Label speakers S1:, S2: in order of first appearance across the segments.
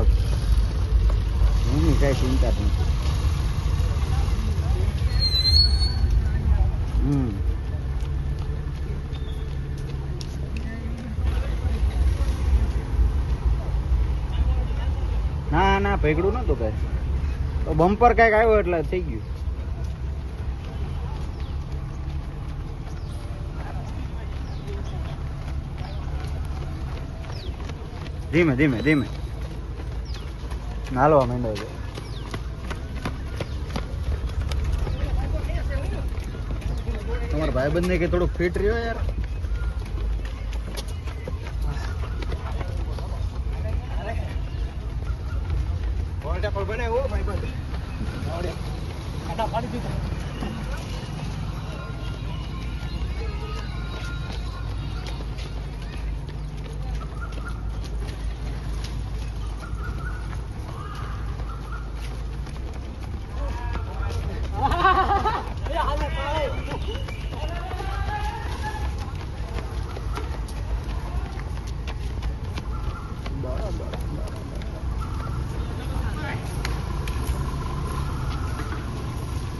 S1: હતો હું કઈ ના ના, ભેગડું નતું કઈ. તો બમ્પર કંઈક આવ્યો એટલે થઈ ગયું. ધીમે ધીમે ધીમે. હાલવા માંડ્યો છે તમારા ભાઈબંધ ને કે થોડુંક ફિટ રહ્યો યાર?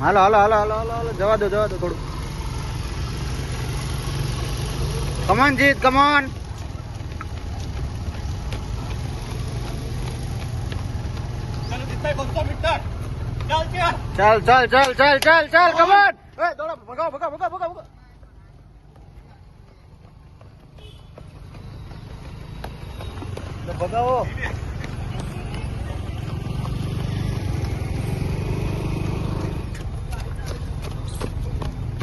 S1: હાલો હાલો હાલો હાલો હાલો હાલો, જવા દો જવા દો થોડું કમોન જીત કમોન ચાલ ચાલ ચાલ ચાલ ચાલ ચાલ કમોન એ, દોડો, ભગાવો ભગાવો ભગાવો.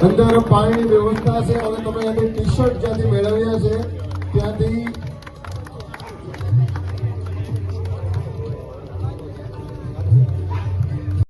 S2: અંદર પાણીની વ્યવસ્થા છે. હવે તમે એની ટી શર્ટ જ્યાંથી મેળવ્યા છે